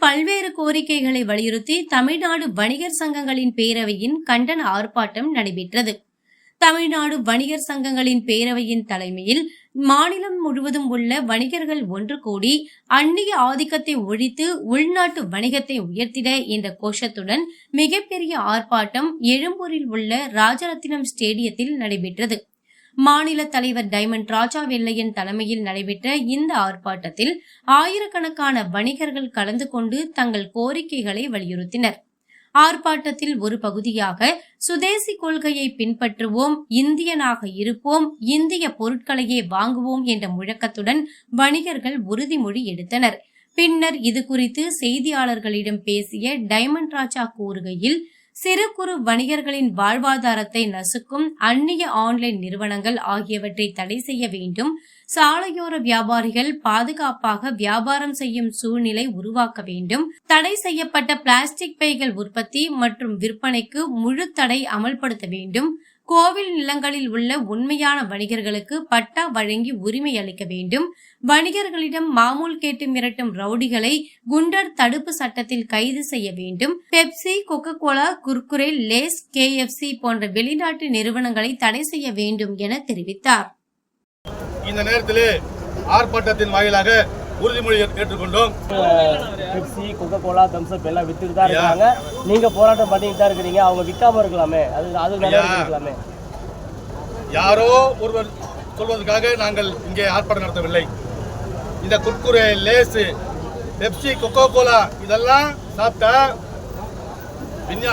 பல்வேறு கோரிக்கைகளை வலியுறுத்தி தமிழ்நாடு வணிகர் சங்கங்களின் பேரவையின் கண்டன ஆர்ப்பாட்டம் நடைபெற்றது. தமிழ்நாடு வணிகர் சங்கங்களின் பேரவையின் தலைமையில் மாநிலம் முழுவதும் உள்ள வணிகர்கள் ஒன்று கூடி அந்நிய ஆதிக்கத்தை ஒழித்து உள்நாட்டு வணிகத்தை உயர்த்திட என்ற கோஷத்துடன் மிகப்பெரிய ஆர்ப்பாட்டம் எழும்பூரில் உள்ள ராஜரத்தினம் ஸ்டேடியத்தில் நடைபெற்றது. மாநில தலைவர் டைமண்ட் ராஜா வெள்ளையன் தலைமையில் நடைபெற்ற இந்த ஆர்ப்பாட்டத்தில் ஆயிரக்கணக்கான வணிகர்கள் கலந்து கொண்டு தங்கள் கோரிக்கைகளை வலியுறுத்தினர். ஆர்ப்பாட்டத்தில் ஒரு பகுதியாக சுதேசி கொள்கையை பின்பற்றுவோம் இந்தியனாக இருப்போம் இந்திய பொருட்களையே வாங்குவோம் என்ற முழக்கத்துடன் வணிகர்கள் உறுதிமொழி எடுத்தனர். பின்னர் இது குறித்து செய்தியாளர்களிடம் பேசிய டைமண்ட் ராஜா கூறுகையில் சிறு குறு வணிகர்களின் வாழ்வாதாரத்தை நசுக்கும் அந்நிய ஆன்லைன் நிறுவனங்கள் ஆகியவற்றை தடை செய்ய வேண்டும். சாலையோர வியாபாரிகள் பாதுகாப்பாக வியாபாரம் செய்யும் சூழ்நிலை உருவாக்க வேண்டும். தடை செய்யப்பட்ட பிளாஸ்டிக் பைகள் உற்பத்தி மற்றும் விற்பனைக்கு முழு தடை அமல்படுத்த வேண்டும். கோவில் நிலங்களில் உள்ள உண்மையான வணிகர்களுக்கு பட்டா வழங்கி உரிமை அளிக்க வேண்டும். வணிகர்களிடம் மாமூல் கேட்டு மிரட்டும் ரவுடிகளை குண்டர் தடுப்பு சட்டத்தில் கைது செய்ய வேண்டும். Pepsi Coca Cola Kurkure Lay's KFC போன்ற வெளிநாட்டு நிறுவனங்களை தடை செய்ய வேண்டும் என தெரிவித்தார். இந்த நேரத்திலே ஆர்ப்பாட்டத்தின் வாயிலாக உறுதிமொழி ஏற்- ஏற்றுக்கொண்டோம். Pepsi coca cola Thums Up எல்லாம் வித்துட்டு தான் இருக்காங்க. நீங்க போராட்டம் பண்ணிட்டு தான் இருக்கிறீங்க. அவங்க விற்காம இருக்கலாமே. அது அது இருக்கலாமே. யாரோ ஒருவர் சொல்வதற்காக நாங்கள் இங்கே ஆர்ப்பாட்டம் நடத்தவில்லை. இந்த Kurkure Lay's Pepsi Coca Cola இதெல்லாம் சாப்பிட்டா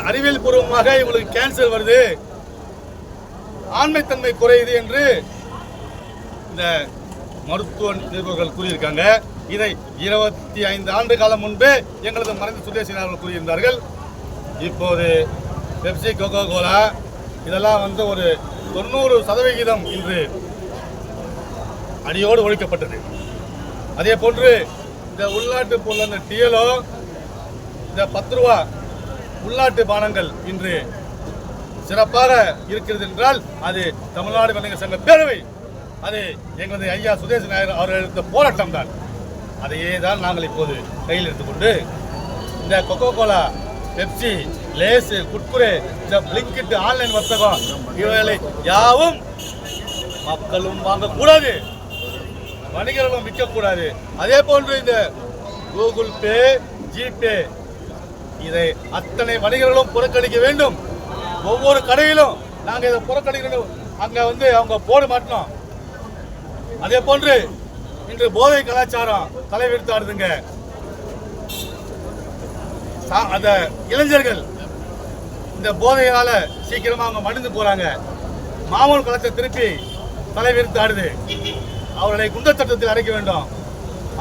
அறிவியல் பூர்வமாக இவங்களுக்கு கேன்சர் வருது. ஆண்மைத்தன்மை குறையுது என்று இந்த மருத்துவ நிபுணர்கள் கூறியிருக்காங்க. இதை இருபத்தி ஐந்து ஆண்டு காலம் முன்பே எங்களது மறைந்த சுதேசி அவர்கள் கூறியிருந்தார்கள். இப்போது பெப்சி கொக்கோ கோலா இதெல்லாம் வந்து ஒரு தொண்ணூறு சதவிகிதம் இன்று அடியோடு ஒழிக்கப்பட்டது. அதே போன்று இந்த உள்நாட்டு பொருள் அந்த டிஎலோ இந்த பத்து ரூபா உள்நாட்டு பானங்கள் இன்று சிறப்பாக இருக்கிறது என்றால் அது தமிழ்நாடு வணிகர் சங்க பேரவை. அது எங்களது ஐயா சுதேச நாயர் அவர்கள் எடுத்த போராட்டம் தான் அதையே தான் நாங்கள் இப்போது கையில் எடுத்துக்கொண்டு இந்த Coca Cola Pepsi Lay's Kurkure இந்த பிளிங்கிட்டு ஆன்லைன் வர்த்தகம் இவைகளை யாவும் மக்களும் வாங்கக்கூடாது. வணிகர்களும் விற்கக்கூடாது. அதே போன்று இந்த கூகுள் பே ஜிபே இதை அத்தனை வணிகர்களும் புறக்கணிக்க வேண்டும். ஒவ்வொரு கடையிலும் நாங்கள் இதை புறக்கணிக்கணும். அங்கே வந்து அவங்க போர்டு மாட்டினோம் அதே போன்று இன்று போதை கலாச்சாரம் தலைவிரித்தாடுதுங்க. அந்த இளைஞர்கள் இந்த போதையால சீக்கிரமா அவங்க மடிந்து போறாங்க. மாமூல் கலாச்சாரம் திருப்பி தலைவிரித்து ஆடுது அவர்களை குண்டர் சட்டத்தில் அடைக்க வேண்டும்.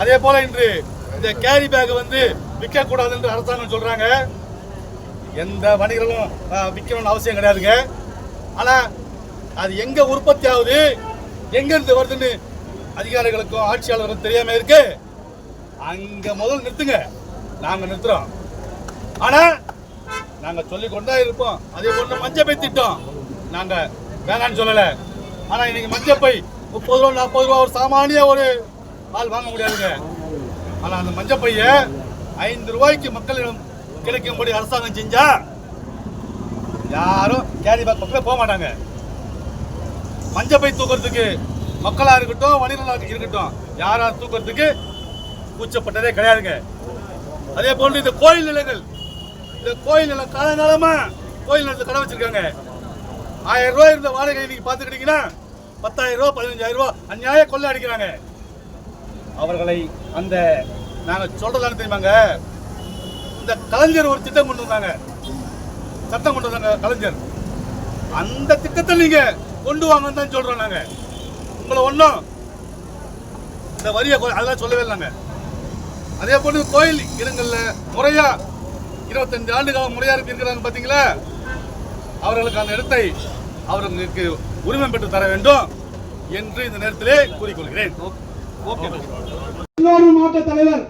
அதே போல இன்று இந்த கேரி பேக் வந்து விற்க கூடாது என்று அரசாங்கம் சொல்றாங்க. எந்த வணிகர்களும் விற்கணும்னு அவசியம் கிடையாதுங்க. ஆனா அது எங்க உற்பத்தி ஆகுது? எங்க இருந்து வருதுன்னு அதிகாரிகளுக்கும் ஆட்சியாளருக்கும் தெரியாம இருக்கு. அங்க முதல் நிறுத்துங்க. நாங்க நிறுத்துறோம். ஆனா நாங்க சொல்லிக் கொண்டே இருப்போம். அதே போன்று மஞ்சப்பை திட்டம். நாங்க வேணாம்னு சொல்லல. ஆனா இன்னைக்கு மஞ்சப்பை முப்பது ரூபா நாற்பது ரூபா ஒரு சாமானிய ஒரு ஆள் வாங்க முடியாதுங்க. ஆனா அந்த மஞ்சப்பைய ஐந்து ரூபாய்க்கு மக்களிடம் கிடைக்கும்படி அரசாங்கம் செஞ்சா யாரும் கேரி பேக் பக்கத்தில் போக மாட்டாங்க. மஞ்சப்பை தூக்குறதுக்கு மக்களாக இருக்கட்டும் வணிகர்களாக இருக்கட்டும் யாராவது தூக்குறதுக்கு கூச்சப்பட்டதே கிடையாதுங்க. அதே போன்று இந்த கோயில் நிலங்கள் இந்த கோயில் நிலம் காலங்காலமா கோயில் நிலத்தை கடை வச்சிருக்காங்க. ஆயிரம் ரூபாய் இருந்த வாடகை இன்னைக்கு பார்த்துக்கிட்டீங்கன்னா பத்தாயிரம் ரூபா பதினஞ்சாயிரம் ரூபா அநியாய கொள்ளை அடிக்கிறாங்க. அவர்களை அந்த நாங்கள் சொல்றதான தெரியுமாங்க? இந்த கலைஞர் ஒரு திட்டம் கொண்டு வந்தாங்க. சட்டம் கொண்டு வந்தாங்க கலைஞர். அந்த திட்டத்தை நீங்க கொண்டு வாங்கன்னு தான் சொல்றோம் நாங்கள் உங்களை ஒன்றும் இந்த வரியை அதெல்லாம் சொல்லவே இல்லைங்க. அதே போல கோயில் இடங்கள்ல முறையா இருபத்தஞ்சு ஆண்டு காலம் முறையா இருக்கிறாங்க பாத்தீங்களா? அவர்களுக்கு அந்த இடத்தை அவர்களுக்கு உரிமை பெற்று தர வேண்டும் என்று இந்த நேரத்திலே கூறிக்கொள்கிறேன். ஓகே. மாவட்ட தலைவர்